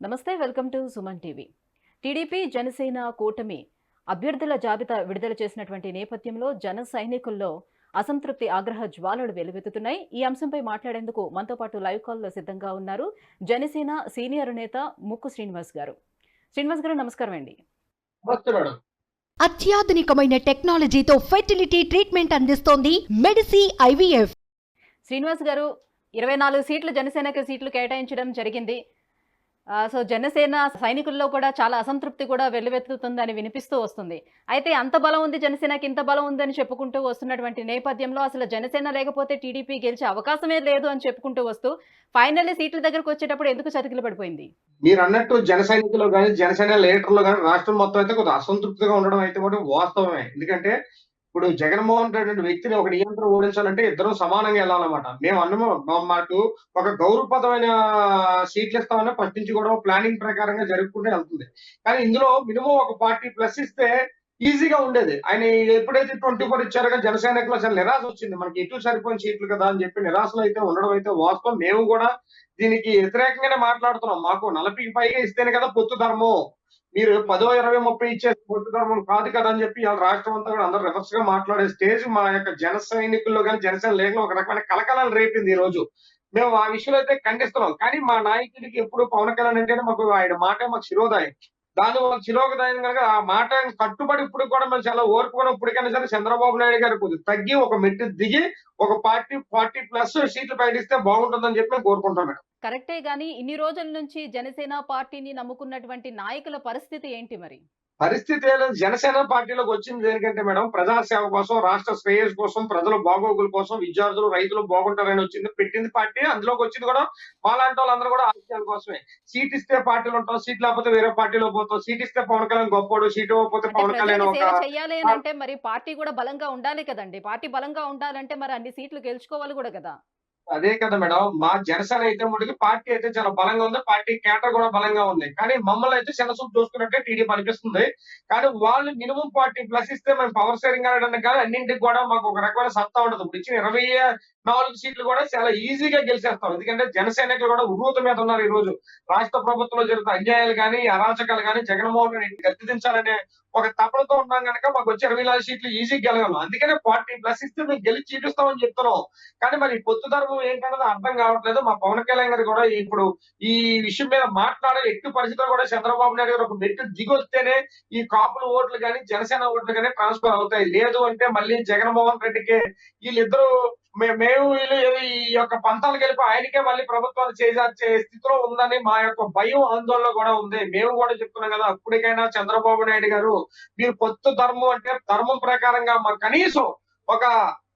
నమస్తే welcome to Suman TV. TDP Janasena కూటమి అభ్యర్థుల జాబితా విడుదల చేసినటువంటి నేపథ్యంలో జన సైనికుల్లో అసంతృప్తి ఆగ్రహ జ్వాలలు వెలువెత్తుతున్నాయి. ఈ అంశంపై మాట్లాడేందుకు మనతో పాటు లైవ్ కాల్లో సిద్ధంగా ఉన్నారు జనసేన సీనియర్ నేత ముక్కు శ్రీనివాస్ గారు. శ్రీనివాస్ గారు నమస్కారం అండి. అత్యాధునికమైన టెక్నాలజీతో ఫెర్టిలిటీ ట్రీట్మెంట్ అందిస్తోంది మెడిసి ఐవీఎఫ్. శ్రీనివాస్ గారు ఇరవై నాలుగు సీట్లు జనసేనకి సీట్లు కేటాయించడం జరిగింది. సో జనసేన సైనికుల్లో కూడా చాలా అసంతృప్తి కూడా వెల్లువెత్తుతుందని వినిపిస్తూ వస్తుంది. అయితే అంత బలం ఉంది జనసేనకి ఇంత బలం ఉందని చెప్పుకుంటూ వస్తున్నటువంటి నేపథ్యంలో అసలు జనసేన లేకపోతే టీడీపీ గెలిచే అవకాశమే లేదు అని చెప్పుకుంటూ వస్తూ ఫైనల్లీ సీట్ల దగ్గరకు వచ్చేటప్పుడు ఎందుకు చతికిలు పడిపోయింది? మీరు అన్నట్టు జన సైనికులు కానీ జనసేన లీడర్లు కానీ రాష్ట్రం మొత్తం అయితే కొంత అసంతృప్తిగా ఉండడం అయితే కూడా వాస్తవమే. ఎందుకంటే ఇప్పుడు జగన్మోహన్ రెడ్డి వ్యక్తిని ఒక నియంత్రణ ఓడించాలంటే ఇద్దరు సమానంగా వెళ్ళాలన్నమాట. మేము అన్నమో మాకు ఒక గౌరవపదమైన సీట్లు ఇస్తామని ఫస్ట్ నుంచి కూడా ప్లానింగ్ ప్రకారంగా జరుపుకుంటూ వెళ్తుంది. కానీ ఇందులో మినిమం ఒక పార్టీ ప్లస్ ఇస్తే ఈజీగా ఉండేది. ఆయన ఎప్పుడైతే ట్వంటీ ఫోర్ ఇచ్చారో జనసేనకు జనసేనకులో నిరాశ వచ్చింది. మనకి ఇటు సరిపోయిన సీట్లు కదా అని చెప్పి నిరాశలో అయితే ఉండడం అయితే వాస్తవం. మేము కూడా దీనికి వ్యతిరేకంగానే మాట్లాడుతున్నాం. మాకు నలభైకి పైగా ఇస్తేనే కదా పొత్తు ధర్మం. మీరు పదో ఇరవై ముప్పై ఇచ్చే పొత్తు ధర్మం కాదు కదా అని చెప్పి ఇవాళ రాష్ట్రం అంతా కూడా అందరూ రివర్స్గా మాట్లాడే స్టేజ్ మా యొక్క జన సైనికుల్లో కానీ జనసేన లేఖలో ఒక రకమైన కలకలాలు రేపింది ఈ రోజు మేము ఆ విషయంలో అయితే ఖండిస్తున్నాం. కానీ మా నాయకుడికి ఎప్పుడు పవన్ కళ్యాణ్ అంటేనే మాకు ఆయన మాట మాకు శిరోదాయం దాని వల్ల శిరోదాయం కనుక ఆ మాట కట్టుబడి ఇప్పుడు కూడా మనం చాలా ఓర్పుకున్న ఇప్పటికైనా సరే చంద్రబాబు నాయుడు గారు కొద్దిగా తగ్గి ఒక మెట్టు దిగి ఒక పార్టీ ఫార్టీ ప్లస్ సీట్లు ప్రకటిస్తే బాగుంటుందని చెప్పి మేము కోరుకుంటాం మేడం. కరెక్టే గానీ ఇన్ని రోజుల నుంచి జనసేన పార్టీని నమ్ముకున్నటువంటి నాయకుల పరిస్థితి ఏంటి మరి? పరిస్థితి. జనసేన పార్టీలోకి వచ్చింది దేనికంటే మేడం ప్రజాసేవ కోసం రాష్ట్ర శ్రేయస్ కోసం ప్రజల బాగోగుల కోసం విద్యార్థులు రైతులు బాగుంటారని వచ్చింది పెట్టింది పార్టీ అందులోకి వచ్చింది కూడా మాలాంటి వాళ్ళందరూ కూడా ఆశయాల కోసమే. సీట్ ఇస్తే పార్టీలు ఉంటాం సీట్ లేకపోతే వేరే పార్టీలో పోతాం. సీట్ ఇస్తే పవన్ కళ్యాణ్ గొప్పోడు సీట్ ఇవ్వకపోతే పవన్ కళ్యాణ్ చేయాలి అంటే మరి పార్టీ కూడా బలంగా ఉండాలి కదండి. పార్టీ బలంగా ఉండాలంటే మరి అన్ని సీట్లు గెలుచుకోవాలి కూడా కదా. అదే కదా మేడం మా జనసేన అయితే మటుకు పార్టీ అయితే చాలా బలంగా ఉంది. పార్టీ కేటర్ కూడా బలంగా ఉంది. కానీ మమ్మల్ని అయితే చిన్న చూసుకున్నట్టే టీడీపీ అనిపిస్తుంది. కానీ వాళ్ళు మినిమం పార్టీ ప్లస్ ఇస్తే మేము పవర్ షేరింగ్ ఆడడానికి కానీ అన్నింటికి కూడా మాకు ఒక రకమైన సత్తా ఉండదు. ఇప్పుడు ఇచ్చిన ఇరవై నాలుగు సీట్లు కూడా చాలా ఈజీగా గెలిచేస్తాం. ఎందుకంటే జనసైనికులు కూడా ఉర్రూత మీద ఉన్నారు ఈ రోజు. రాష్ట్ర ప్రభుత్వంలో జరుగుతున్న అన్యాయాలు కానీ అరాచకాలు కానీ జగన్మోహన్ రెడ్డి గద్దెదించాలనే ఒక తపనతో ఉన్నాం కనుక మాకు వచ్చి ఇరవై నాలుగు సీట్లు ఈజీగా గెలగలం. అందుకనే ఫార్టీ ప్లస్ ఇస్తే మేము గెలిచి చూపిస్తామని చెప్తున్నాం. కానీ మరి పొత్తు ధర్మం ఏంటన్నది అర్థం కావట్లేదు. మా పవన్ కళ్యాణ్ గారు కూడా ఇప్పుడు ఈ విషయం మీద మాట్లాడే ఎట్టి పరిస్థితుల్లో కూడా చంద్రబాబు నాయుడు గారు ఒక మెట్టు దిగొస్తేనే ఈ కాపుల ఓట్లు కానీ జనసేన ఓట్లు కానీ ట్రాన్స్ఫర్ అవుతాయి. లేదు అంటే మళ్ళీ జగన్మోహన్ రెడ్డికి వీళ్ళిద్దరూ మేము వీళ్ళు ఈ యొక్క పంతాలకు వెళ్ళి ఆయనకే మళ్ళీ ప్రభుత్వాలు చేసే స్థితిలో ఉందని మా యొక్క భయం ఆందోళన కూడా ఉంది. మేము కూడా చెప్తున్నాం కదా అప్పటికైనా చంద్రబాబు నాయుడు గారు మీరు పొత్తు ధర్మం అంటే ధర్మం ప్రకారంగా మాకు కనీసం ఒక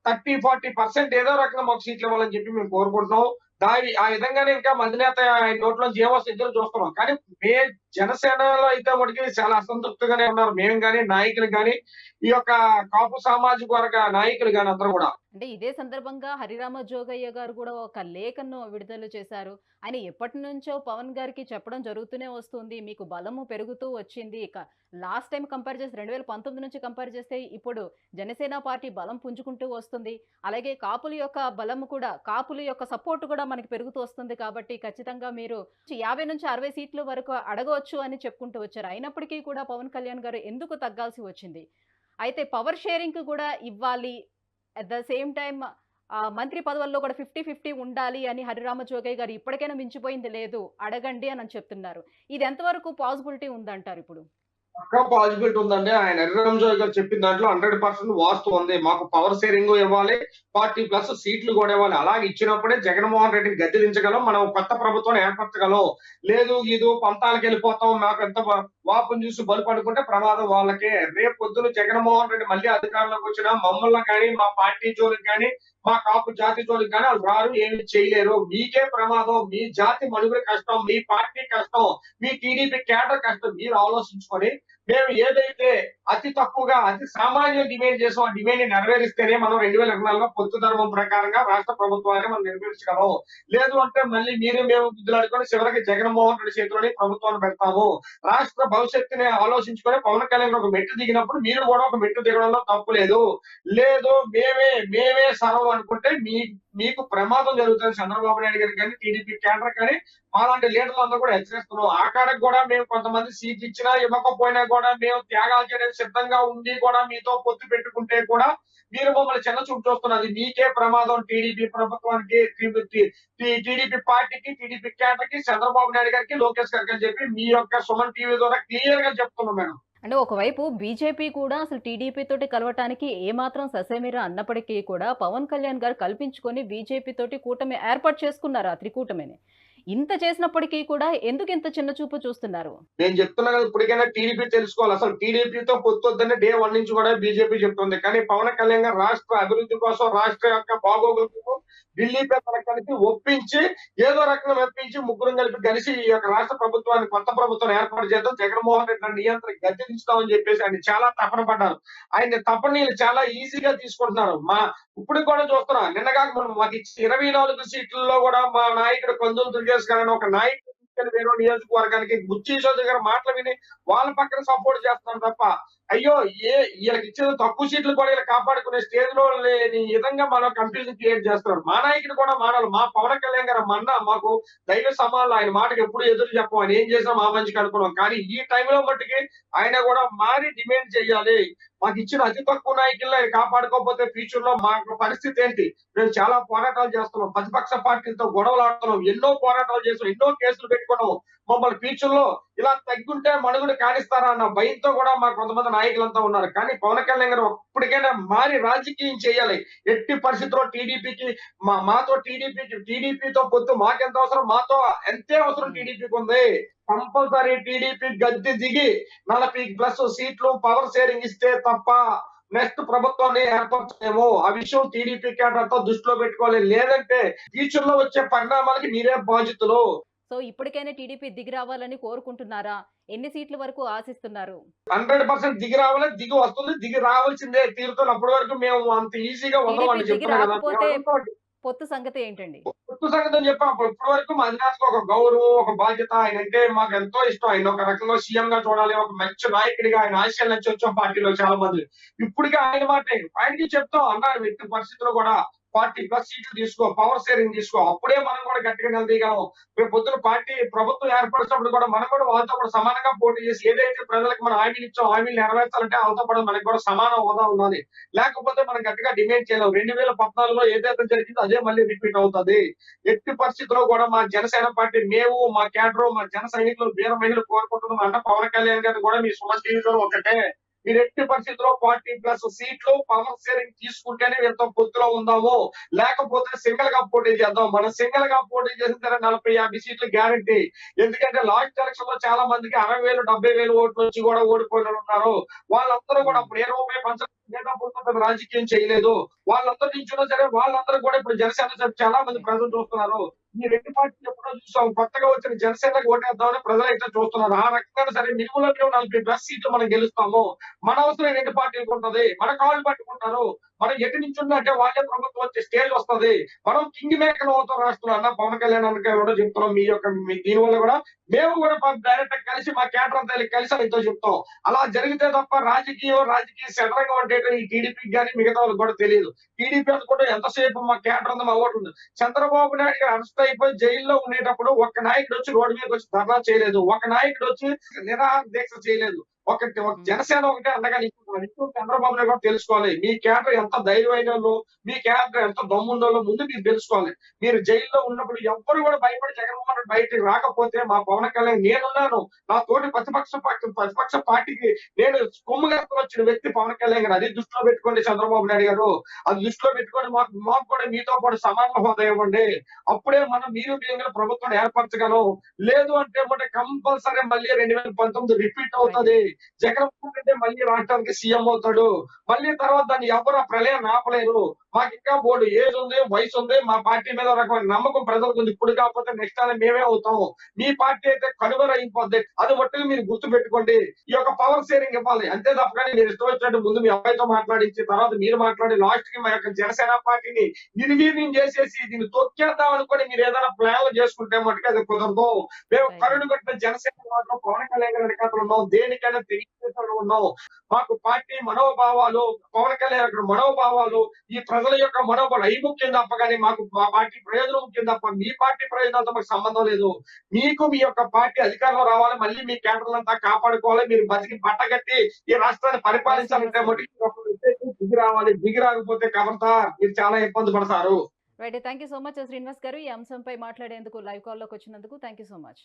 థర్టీ ఫార్టీ పర్సెంట్ ఏదో రకంగా మాకు సీట్లు ఇవ్వాలని చెప్పి మేము కోరుకుంటున్నాం. దాని ఆ విధంగానే ఇంకా మందినేత నోట్లో జీవో సిద్ధులు చూస్తున్నాం. కానీ మే జనసేనలో అయితే మటుకి చాలా అసంతృప్తిగానే ఉన్నారు. మేము కానీ నాయకులు కానీ ఈ యొక్క కాపు సామాజిక వర్గ నాయకులు కానీ అందరూ కూడా. అంటే ఇదే సందర్భంగా హరిరామ జోగయ్య గారు కూడా ఒక లేఖను విడుదల చేశారు. ఆయన ఎప్పటి నుంచో పవన్ గారికి చెప్పడం జరుగుతూనే వస్తుంది. మీకు బలము పెరుగుతూ వచ్చింది. ఇక లాస్ట్ టైం కంపేర్ చేసి రెండు వేల పంతొమ్మిది నుంచి కంపేర్ చేస్తే ఇప్పుడు జనసేన పార్టీ బలం పుంజుకుంటూ వస్తుంది. అలాగే కాపుల యొక్క బలం కూడా కాపుల యొక్క సపోర్ట్ కూడా మనకి పెరుగుతూ వస్తుంది కాబట్టి ఖచ్చితంగా మీరు యాభై నుంచి అరవై సీట్ల వరకు అడగవచ్చు. అని చెప్పుకుంటూ వచ్చారు. అయినప్పటికీ కూడా పవన్ కళ్యాణ్ గారు ఎందుకు తగ్గాల్సి వచ్చింది? అయితే పవర్ షేరింగ్ కూడా ఇవ్వాలి. అట్ ద సేమ్ టైం మంత్రి పదవుల్లో కూడా ఫిఫ్టీ ఫిఫ్టీ ఉండాలి అని హరిరామ జోగయ్య గారు ఇప్పటికైనా మించిపోయింది లేదు. అడగండి అని చెప్తున్నారు. ఇది ఎంతవరకు పాసిబిలిటీ ఉందంటారు ఇప్పుడు? పక్కా పాసిబిలిటీ ఉందండి. ఆయన హరిరామ్ గారు చెప్పిన దాంట్లో హండ్రెడ్ పర్సెంట్ వాస్తు ఉంది. మాకు పవర్ షేరింగ్ ఇవ్వాలి. ఫార్టీ ప్లస్ సీట్లు కూడా ఇవ్వాలి. అలాగే ఇచ్చినప్పుడే జగన్మోహన్ రెడ్డిని గద్దెదించగలం మనం కొత్త ప్రభుత్వం ఏర్పరచగలం. లేదు ఇది పంతాలకు వెళ్ళిపోతాం. మాకు ఎంత వాపును చూసి బలుపు ప్రమాదం వాళ్ళకే. రేపు పొద్దున జగన్మోహన్ రెడ్డి మళ్ళీ అధికారంలోకి వచ్చిన మమ్మల్ని కానీ మా పార్టీ జోలికి కానీ మా కాపు జాతి జోలికి కానీ వాళ్ళు రారు ఏమి చేయలేరు. మీకే ప్రమాదం మీ జాతి మనుగడ కష్టం మీ పార్టీ కష్టం మీ టీడీపీ కేటర్ కష్టం మీరు ఆలోచించుకొని మేము ఏదైతే అతి తక్కువగా అతి సామాన్య డిమాండ్ చేసాం ఆ డిమాండ్ని నెరవేరిస్తేనే మనం రెండు వేల ఇరవై నాలుగులో పొత్తు ధర్మం ప్రకారంగా రాష్ట్ర ప్రభుత్వాన్ని మనం నెరవేర్చగలం లేదు అంటే మళ్ళీ మీరు మేము బుద్ధులాడుకొని చివరికి జగన్మోహన్ రెడ్డి చేతిలోనే ప్రభుత్వాన్ని పెడతాము. రాష్ట్ర భవిష్యత్తుని ఆలోచించుకొని పవన్ కళ్యాణ్ ఒక మెట్టు దిగినప్పుడు మీరు కూడా ఒక మెట్టు దిగడంలో తప్పు లేదు. లేదు మేమే మేమే సర్వం అనుకుంటే మీ మీకు ప్రమాదం జరుగుతుంది చంద్రబాబు నాయుడు గారికి కానీ టీడీపీ కేడర్ కానీ. మాలాంటి లీడర్లు అందరూ కూడా హెచ్చరిస్తున్నాం ఆ కాడకు కూడా మేము కొంతమంది సీట్ ఇచ్చినా ఇవ్వకపోయినా కూడా మేము త్యాగాలు చేయడానికి సిద్ధంగా ఉండి కూడా మీతో పొత్తు పెట్టుకుంటే కూడా మీరు మమ్మల్ని చిన్న చూపు చూస్తున్నది మీకే ప్రమాదం. టీడీపీ ప్రభుత్వానికి టీడీపీ పార్టీకి టీడీపీ కేంద్రకి చంద్రబాబు నాయుడు గారికి లోకేష్ గారికి అని చెప్పి మీ యొక్క సుమన్ టీవీ ద్వారా క్లియర్గా చెప్తున్నాం మేడం. అంటే ఒకవైపు బీజేపీ కూడా అసలు టీడీపీ తోటి కలవటానికి ఏమాత్రం ససేమిరా అన్నప్పటికీ కూడా పవన్ కళ్యాణ్ గారు కల్పించుకొని బీజేపీ తోటి కూటమి ఏర్పాటు చేసుకున్నారు ఆ త్రికూటమిని. ఇంత చేసినప్పటికీ కూడా ఎందుకు ఇంత చిన్న చూపు చూస్తున్నారు? నేను చెప్తున్నా కదా ఇప్పటికైనా టీడీపీ తెలుసుకోవాలి. అసలు టీడీపీతో పొత్తొద్దని డే వన్ నుంచి కూడా బీజేపీ చెప్తుంది. కానీ పవన్ కళ్యాణ్ గారు రాష్ట్ర అభివృద్ధి కోసం రాష్ట్ర యొక్క బాగోగుల ఢిల్లీ పెద్దల కలిపి ఒప్పించి ఏదో రకంగా మెప్పించి ముగ్గురం కలిపి కలిసి ఈ యొక్క రాష్ట్ర ప్రభుత్వాన్ని కొత్త ప్రభుత్వం ఏర్పాటు చేద్దాం. జగన్మోహన్ రెడ్డి నియంత్రణ గద్దెదించుదామని చెప్పేసి ఆయన చాలా తపన పడ్డారు. ఆయన తపనీలు చాలా ఈజీగా తీసుకుంటున్నారు. మా ఇప్పుడు కూడా చూస్తున్నా నిన్నగా మనం మాకు ఇరవై నాలుగు సీట్లలో కూడా మా నాయకుడు కొందరు దుర్గేష్ గారు ఒక నాయకుడు వేరే నియోజకవర్గానికి బుచ్చి చౌదరి గారు మాటలు విని వాళ్ళ పక్కన సపోర్ట్ చేస్తున్నారు తప్ప అయ్యో ఏ వీళ్ళకి ఇచ్చిన తక్కువ సీట్లు కూడా వీళ్ళు కాపాడుకునే స్టేజ్లో లేని విధంగా మనం కన్ఫ్యూజన్ క్రియేట్ చేస్తున్నారు. మా నాయకుడు కూడా మానాలి మా పవన్ కళ్యాణ్ గారు మన్న మాకు దైవ సమానాలు. ఆయన మాటకు ఎప్పుడు ఎదురు చెప్పం. ఆయన ఏం చేసినా మా మంచికి అనుకున్నాం. కానీ ఈ టైంలో మట్టుకి ఆయన కూడా మారి డిమాండ్ చేయాలి. మాకు ఇచ్చిన అతి తక్కువ నాయకులను కాపాడుకోకపోతే ఫ్యూచర్లో మా పరిస్థితి ఏంటి? మేము చాలా పోరాటాలు చేస్తున్నాం. ప్రతిపక్ష పార్టీలతో గొడవలు ఆడుతున్నాం ఎన్నో పోరాటాలు చేస్తున్నాం. ఎన్నో కేసులు పెట్టుకున్నాం. మమ్మల్ని ఫ్యూచర్లో ఇలా తగ్గుంటే మనుగుడు కానిస్తారా అన్న భయంతో కూడా మా కొంతమంది నాయకులంతా ఉన్నారు. కానీ పవన్ కళ్యాణ్ గారు ఇప్పటికైనా మారి రాజకీయం చేయాలి. ఎట్టి పరిస్థితుల్లో టీడీపీకి మా మాతో టీడీపీకి టీడీపీతో పొత్తు మాకెంత అవసరం? మాతో ఎంతే అవసరం టీడీపీకి ఉంది? కంపల్సరీ టీడీపీ గద్దె దిగి నలభై ప్లస్ సీట్లు పవర్ షేరింగ్ ఇస్తే తప్ప నెక్స్ట్ ప్రభుత్వాన్ని ఏర్పరచలేము ఆ విషయం టీడీపీ కేటర్తో దృష్టిలో పెట్టుకోవాలి. లేదంటే ఫ్యూచర్లో వచ్చే పరిణామాలకి మీరే బాధితులు సో ఇప్పటికైనా టీడీపీ దిగి రావాలని కోరుకుంటున్నారా? ఎన్ని సీట్ల వరకు ఆశిస్తున్నారు? హండ్రెడ్ పర్సెంట్ దిగి రావాలి దిగి వస్తుంది. దిగి రావాల్సిందే తీరుతుంది అప్పటి వరకు మేము అంత ఈజీగా వదలమని పొత్తు సంగతి ఏంటండి? పొత్తు సంగతి అని చెప్పి. అప్పుడు ఇప్పటి వరకు మా ఒక గౌరవం ఒక బాధ్యత ఆయన అంటే మాకు ఎంతో ఇష్టం. ఆయన ఒక రకంగా సీఎం గా చూడాలి. ఒక మంచి నాయకుడిగా ఆయన ఆశయాలు నచ్చి వచ్చాం పార్టీలో చాలా మంది. ఇప్పటికే ఆయన మాట. ఆయనకి చెప్తాం. అన్నారు వ్యక్తి పరిస్థితుల్లో కూడా. పార్టీ ప్లస్ సీట్లు తీసుకో పవర్ షేరింగ్ తీసుకో అప్పుడే మనం కూడా గట్టిగా నిలదీయగలం రేపు పొద్దున పార్టీ ప్రభుత్వం ఏర్పరిచినప్పుడు కూడా మనం కూడా వాళ్ళతో కూడా సమానంగా పోటీ చేసి ఏదైతే ప్రజలకు మనం హామీలు ఇచ్చాం హామీలు నెరవేర్చాలంటే వాళ్ళతో కూడా మనకి కూడా సమాన హోదా ఉన్నది. లేకపోతే మనం గట్టిగా డిమాండ్ చేయలేం రెండు వేల పద్నాలుగులో ఏదైతే జరిగిందో అదే మళ్ళీ రిపీట్ అవుతుంది. ఎట్టి పరిస్థితుల్లో కూడా మా జనసేన పార్టీ మేము మా క్యాడర్ మా జన సైనికులు వీర మహిళలు కోరుకుంటున్నాం అంటే పవన్ కళ్యాణ్ గారు కూడా మీ సుమన్ టీవీలో ఒకటే మీరు ఎట్టి పరిస్థితుల్లో ఫార్టీ ప్లస్ సీట్లు పవర్ షేరింగ్ తీసుకుంటేనే వీళ్ళతో పొత్తులో ఉందాము లేకపోతే సింగిల్గా పోటీ చేద్దాం. మనం సింగిల్గా పోటీ చేసిన తర్వాత నలభై యాభై సీట్లు గ్యారంటీ ఎందుకంటే లాస్ట్ ఎలక్షన్లో చాలా మందికి అరవై వేలు డెబ్బై వేలు ఓట్లు వచ్చి కూడా ఓడిపోయిన ఉన్నారు. వాళ్ళందరూ కూడా అప్పుడు ఇరవై రూపాయి పంచ రాజకీయం చేయలేదు. వాళ్ళందరూ నించున్నా సరే వాళ్ళందరూ కూడా ఇప్పుడు జనసేన చాలా మంది ప్రజలు చూస్తున్నారు. ఈ రెండు పార్టీలు ఎప్పుడో చూసాం. కొత్తగా వచ్చిన జనసేనకు ఓటేద్దామని ప్రజలు అయితే చూస్తున్నారు. ఆ రకంగా సరే మినిమం నలభై ప్లస్ సీట్లు మనం గెలుస్తాము. మన అవసరం రెండు పార్టీలకు ఉంటది. మన కాళ్ళు పట్టుకుంటారు. మనం ఎటు నుంచి అంటే వాళ్ళే ప్రభుత్వం వచ్చే స్టేజ్ వస్తది. మనం కింగ్ మేకర్ అవుతాం రాష్ట్రంలో. అన్న పవన్ కళ్యాణ్ అన్న కూడా చెప్తున్నాం మీ యొక్క మీ కూడా మేము కూడా డైరెక్ట్ కలిసి మా కేటర్ అంతా కలిసి ఆయనతో చెప్తాం. అలా జరిగితే తప్ప రాజకీయం రాజకీయ సెటరంగా అంటే ఈ టీడీపీకి కానీ మిగతా వాళ్ళకి కూడా తెలియదు. టీడీపీ అనుకుంటే ఎంతసేపు మా కేటర్ అంతా మా ఓటు ఉంది చంద్రబాబు నాయుడు గారు అరెస్ట్ అయిపోయి జైల్లో ఉండేటప్పుడు ఒక నాయకుడు వచ్చి రోడ్డు మీదకి వచ్చి ధర్నా చేయలేదు. ఒక నాయకుడు వచ్చి నిరాహార దీక్ష చేయలేదు. ఒకటి ఒక జనసేన ఒకటే అండగా ఇప్పుడు చంద్రబాబు నాయుడు కూడా తెలుసుకోవాలి. మీ కేటర్ ఎంత ధైర్యమైన వాళ్ళు, మీ కేటర్ ఎంత దమ్ముండో ముందు మీరు తెలుసుకోవాలి. మీరు జైల్లో ఉన్నప్పుడు ఎవ్వరు కూడా భయపడి జగన్మోహన్ రెడ్డి బయటికి రాకపోతే మా పవన్ కళ్యాణ్ నేనున్నాను. నా తోటి ప్రతిపక్ష పార్టీ ప్రతిపక్ష పార్టీకి నేను కొమ్ము వచ్చిన వ్యక్తి పవన్ కళ్యాణ్ గారు. అది దృష్టిలో పెట్టుకోండి చంద్రబాబు నాయుడు గారు. అది దృష్టిలో పెట్టుకొని మాకు మాకు కూడా మీతో పాటు సమాన హోదా ఇవ్వండి. అప్పుడే మనం మీరు మీరు ప్రభుత్వం ఏర్పరచగలం. లేదు అంటే అంటే కంపల్సరీ మళ్ళీ రెండు వేల పంతొమ్మిది రిపీట్ అవుతుంది. జగన్మోహన్ రెడ్డి మళ్ళీ రాష్ట్రానికి సీఎం అవుతాడు. మళ్ళీ తర్వాత దాన్ని ఎవరు ఆ ప్రళయం ఆపలేరు. మాకు ఇంకా బోర్డు ఏజ్ ఉంది వయసు ఉంది మా పార్టీ మీద రకమైన నమ్మకం ప్రజలకు ఉంది. ఇప్పుడు కాకపోతే నెక్స్ట్ టైం మేమే అవుతాము మీ పార్టీ అయితే కనుగొన అయిపోద్ది. అది మట్టుకు మీరు గుర్తు పెట్టుకోండి ఈ యొక్క పవర్ షేరింగ్ ఇవ్వాలి. అంతే తప్ప కానీ మీరు ఇష్టం వచ్చినట్టు ముందు మీ అబ్బాయితో మాట్లాడించి తర్వాత మీరు మాట్లాడి లాస్ట్కి మా యొక్క జనసేన పార్టీని నిర్వీర్యం చేసేసి దీన్ని తొక్కేద్దాం అనుకొని మీరు ఏదైనా ప్లాన్లు చేసుకుంటే మటుకు అది కుదరదు. మేము. కరుడు కట్టిన జనసేన మాత్రం పవన్ కళ్యాణ్ గారి ఉన్నాం. దేనికైనా తెలియజేస్తూ ఉన్నాం మాకు పార్టీ మనోభావాలు పవన్ కళ్యాణ్ యొక్క మనోభావాలు ఈ ప్రజల యొక్క మనోభావాలు అవి ముఖ్యం తప్ప కానీ మాకు మా పార్టీ ప్రయోజనం ముఖ్యం తప్ప మీ పార్టీ ప్రయోజనాలతో మాకు సంబంధం లేదు. మీకు మీ యొక్క పార్టీ అధికారంలో రావాలి మళ్ళీ మీ కేటర్లంతా కాపాడుకోవాలి మీరు బతికి పట్టగట్టి ఈ రాష్ట్రాన్ని పరిపాలించాలంటే మటుకు దిగి రావాలి దిగి రాకపోతే కవర్తా మీరు చాలా ఇబ్బంది పడతారు. Right thank you so much Srinivas garu. ఈ అంశంపై మాట్లాడేందుకు లైవ్ కాల్లోకి వచ్చినందుకు థ్యాంక్ యూ సో మచ్